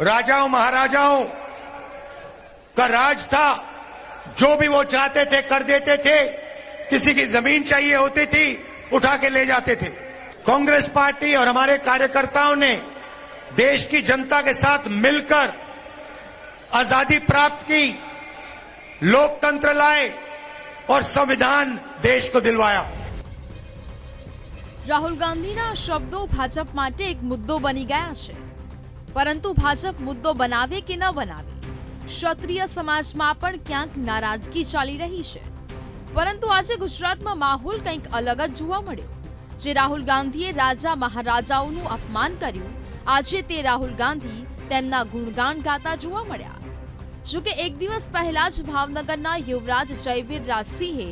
राजाओं महाराजाओं का राज था जो भी वो चाहते थे कर देते थे किसी की जमीन चाहिए होती थी उठा के ले जाते थे कांग्रेस पार्टी और हमारे कार्यकर्ताओं ने देश की जनता के साथ मिलकर आजादी प्राप्त की लोकतंत्र लाए और संविधान देश को दिलवाया રાહુલ ગાંધીના આ શબ્દો ભાજપ માટે એક મુદ્દો બની ગયા છે પરંતુ ભાજપ મુદ્દો બનાવે કે ન બનાવે? ક્ષત્રિય સમાજમાં પણ ક્યાંક નારાજગી ચાલી રહી છે. પરંતુ આજે ગુજરાતમાં માહોલ કંઈક અલગ જ જોવા મળ્યો. જે રાહુલ ગાંધીએ રાજા મહારાજાઓનું અપમાન કર્યું, આજે તે રાહુલ ગાંધી તેમના ગુણગાન ગાતા જોવા મળ્યા. જો કે એક દિવસ પહેલા જ ભાવનગરના યુવરાજ જયવીર રાજસિંહે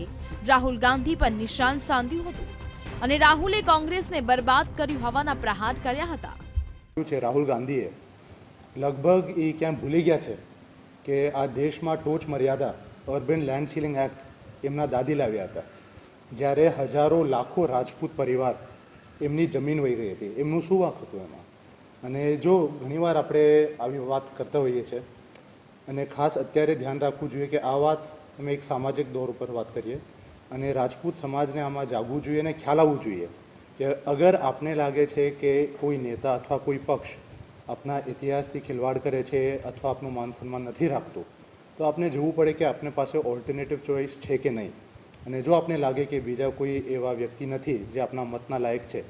રાહુલ ગાંધી પર નિશાન સાધ્યું હતું અને રાહુલે કોંગ્રેસને બરબાદ કર્યું હોવાના પ્રહાર કર્યા હતા. છે? રાહુલ ગાંધીએ લગભગ એ ક્યાં ભૂલી ગયા છે કે આ દેશમાં ટોચ મર્યાદા, અર્બન લેન્ડ સીલિંગ એક્ટ, એમના દાદી લાવ્યા હતા. જ્યારે હજારો લાખો રાજપૂત પરિવાર એમની જમીન વહી ગઈ હતી. એમનું શું વાંક હતું એમાં? અને જો ઘણીવાર આપણે આવી વાત કરતા હોઈએ છીએ, અને ખાસ અત્યારે ધ્યાન રાખવું જોઈએ કે આ વાત અમે એક સામાજિક દોર ઉપર વાત કરીએ, અને રાજપૂત સમાજને આમાં જાગવું જોઈએ અને ખ્યાલ આવવું જોઈએ. કે અગર આપને લાગે છે કે કોઈ નેતા અથવા કોઈ પક્ષ આપના ઇતિહાસથી ખિલવાડ કરે છે અથવા આપનું માન સન્માન નથી રાખતું, તો આપને જોવું પડે કે આપને પાસે ઓલ્ટરનેટિવ ચોઇસ છે કે નહીં. અને જો આપને લાગે કે બીજા કોઈ એવા વ્યક્તિ નથી જે આપના મતના લાયક છે,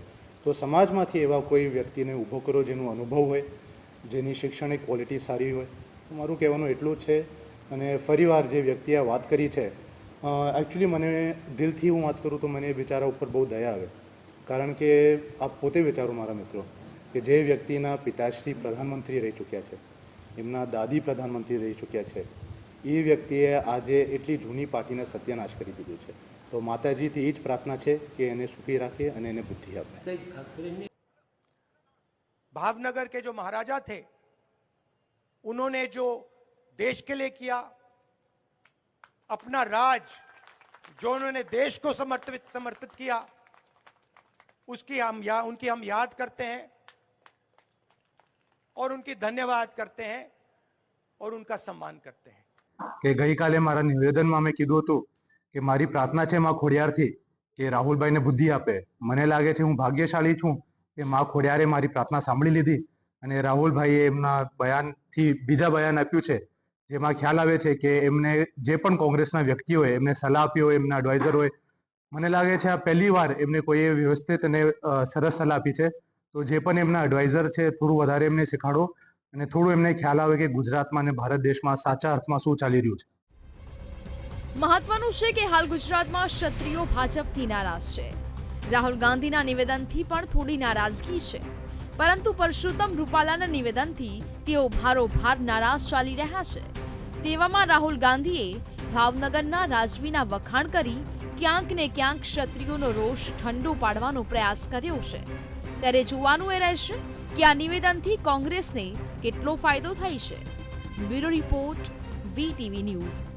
તો સમાજમાંથી એવા કોઈ વ્યક્તિને ઊભો કરો જેનો અનુભવ હોય, જેની શૈક્ષણિક ક્વોલિટી સારી હોય. મારું કહેવાનું એટલું જ છે અને ફરીવાર જે વ્યક્તિએ વાત કરી છે એકચ્યુઅલી મને દિલથી હું વાત કરું તો મને એ બિચારા ઉપર બહુ દયા આવે. કારણ કે આપ પોતે વિચારો મારા મિત્રો કે જે વ્યક્તિના પિતાશ્રી પ્રધાનમંત્રી રહી ચૂક્યા છે એમના દાદી પ્રધાનમંત્રી રહી ચૂક્યા છે એ વ્યક્તિએ આજે એટલી જૂની પાર્ટીને સત્યનાશ કરી દીધું છે તો માતાજીથી એ જ પ્રાર્થના છે કે એને સુખી રાખે અને એને બુદ્ધિ આપે भावनगर के जो महाराजा थे उन्होंने जो देश के लिए किया अपना राज जो उन्होंने देश को समर्पित समर्पित किया उसकी हम या उनकी हम याद करते हैं और उनकी धन्यवाद करते हैं और उनका सम्मान करते हैं કે ગઈકાલે મારા નિવેદનમાં મેં કીધું હતું કે મારી પ્રાર્થના છે માં ખોડિયારથી કે રાહુલભાઈને બુદ્ધિ આપે મને લાગે છે હું ભાગ્યશાળી છું કે માં ખોડિયારે મારી પ્રાર્થના સાંભળી લીધી અને રાહુલભાઈએ એમના બયાનથી બીજા બયાન આપ્યું છે જેમાં ખ્યાલ આવે છે કે એમને જે પણ કોંગ્રેસના વ્યક્તિ હોય એમને સલાહ આપી હોય એમના એડવાઇઝર હોય મને લાગે છે આ પહેલી વાર એમને કોઈએ વ્યવસ્થિત અને સરસ સલાહ આપી છે. તો જે પણ એમના એડવાઇઝર છે, થોડું વધારે એમને શીખાડો અને થોડું એમને ખ્યાલ આવે કે ગુજરાતમાં અને ભારત દેશમાં સાચા અર્થમાં શું ચાલી રહ્યું છે. મહત્વનું છે કે હાલ ગુજરાતમાં ક્ષત્રિયો ભાજપથી નારાજ છે. રાહુલ ગાંધીના નિવેદનથી પણ થોડી નારાજગી છે. પરંતુ પરશુત્તમ રૂપાલાના નિવેદનથી તેઓ ભારોભાર નારાજ ચાલી રહ્યા છે. તેવામાં રાહુલ ગાંધીએ ભાવનગરના રાજવીના વખાણ કરી ક્યાંક ને ક્યાંક ક્ષત્રિયોનો રોષ ઠંડો પાડવાનો પ્રયાસ કર્યો છે. ત્યારે જોવાનું એ રહેશે કે આ નિવેદનથી કોંગ્રેસને કેટલો ફાયદો થાય છે. Bureau report VTV news.